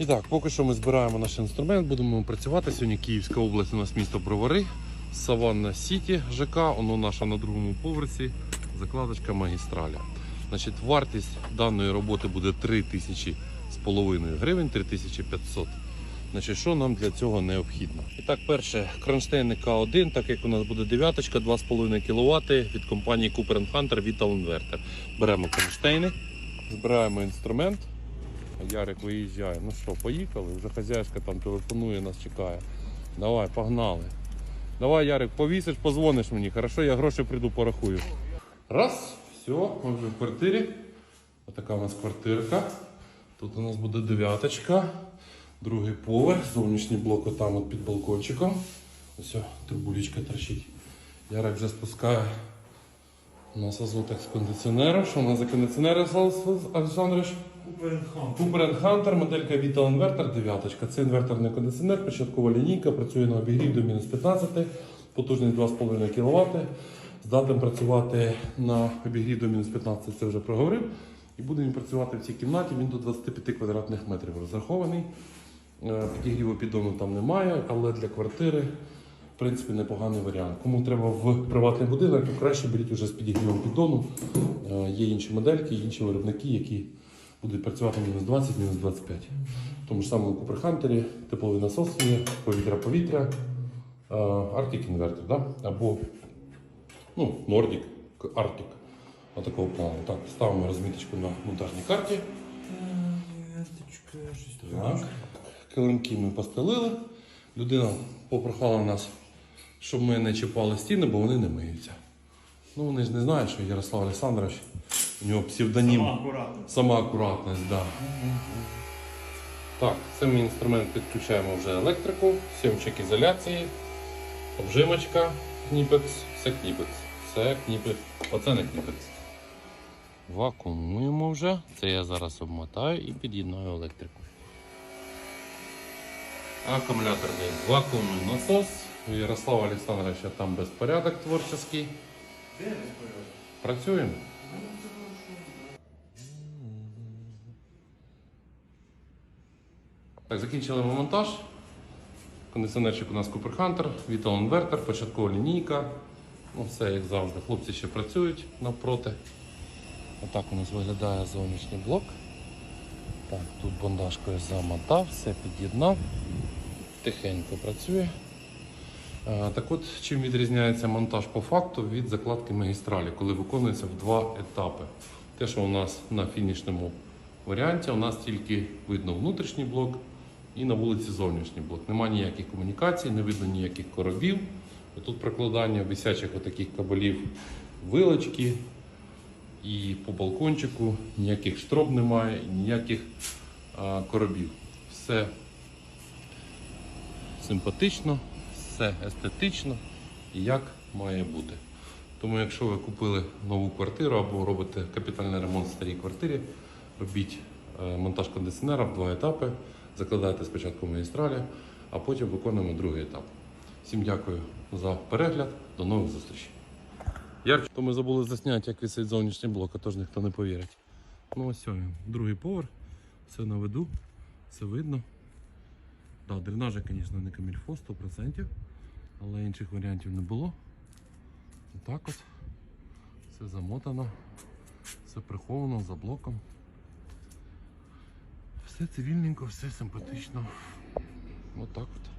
І так, поки що ми збираємо наш інструмент, будемо працювати. Сьогодні Київська область, у нас місто Бровари, Саванна Сіті ЖК, воно наша на другому поверсі, закладочка магістраля. Значить, вартість даної роботи буде 3 тисячі з половиною гривень, 3500. Значить, що нам для цього необхідно? І так, перше, кронштейни К1, так як у нас буде дев'яточка, 2,5 кВт від компанії Cooper Hunter Vital Inverter. Беремо кронштейни, збираємо інструмент. Ярик виїжджає. Ну що, поїхали? Вже хазяйська там телефонує, нас чекає. Давай, погнали. Давай, Ярик, повісиш, позвониш мені. Хорошо, я гроші прийду порахую. Раз, все, ми вже в квартирі. Отака у нас квартирка. Тут у нас буде дев'яточка. Другий поверх, зовнішній блок отам от під балкончиком. Ось о, трибулечка торчить. Ярик вже спускає у нас азотик з кондиціонера. Що у нас за кондиціонер, Олександрович? Cooper Hunter, моделька Vital Inverter 9. Це інверторний кондиціонер, початкова лінійка, працює на обігрів до мінус 15, потужність 2,5 кВт. Здатен працювати на обігрів до мінус 15, це вже проговорив. І буде він працювати в цій кімнаті, він до 25 квадратних метрів розрахований. Е, Підігріву піддону там немає, але для квартири в принципі непоганий варіант. Кому треба в приватний будинок, то краще беріть уже з підігрівом піддону. Е, Є інші модельки, інші виробники, які будуть працювати мінус 20, мінус 25. В тому ж самому Hunter тепловий насос є, повітря-повітря, е, Arctic Inverter, да? або ну, Nordic Arctic. Отакого плану. Так, ставимо розміточку на монтажній карті. Так. Килимки ми постелили. Людина попрохала нас, щоб ми не чіпали стіни, бо вони не миються. Ну, вони ж не знають, що Ярослав Олександрович, у нього псевдонім. Сама акуратно. Сама акуратність, так. Да. Так, цим інструмент підключаємо вже електрику, сьомчик ізоляції, обжимочка, кніпекс, все кніпекс. Все кніпекс. Оце не кніпекс. Вакуумуємо вже. Це я зараз обмотаю і під'єднаю електрику. Акумуляторний вакуумний насос. У Ярослава Олександровича там безпорядок творчий. Де не порядок? Працюємо. Так, закінчили ми монтаж. Кондиціонерчик у нас Cooper Hunter, Vital Inverter, початкова лінійка. Ну, все як завжди. Хлопці ще працюють навпроти. Отак у нас виглядає зовнішній блок. Так, тут бандажкою замотав, все під'єднав. Тихенько працює. Е, Так от, чим відрізняється монтаж по факту від закладки магістралі, коли виконується в два етапи. Те, що у нас на фінішному варіанті, у нас тільки видно внутрішній блок і на вулиці зовнішній блок. Нема ніяких комунікацій, не видно ніяких коробів. Тут прокладання висячих отаких кабелів вилочки. І по балкончику ніяких штроб немає, ніяких а, коробів. Все симпатично, все естетично і як має бути. Тому, якщо ви купили нову квартиру або робите капітальний ремонт в старій квартирі, робіть е, монтаж кондиціонера в два етапи, закладайте спочатку магістралі, а потім виконуємо другий етап. Всім дякую за перегляд, до нових зустрічей. Ярче, то ми забули засняти, як висить зовнішній блок, а тож ніхто не повірить. Ну ось другий поверх, все на виду, все видно. Да, дренажа, звісно, не камільфо 100%, але інших варіантів не було. Отак от. Все замотано, все приховано за блоком. Все цивільненько, все симпатично. Отак от.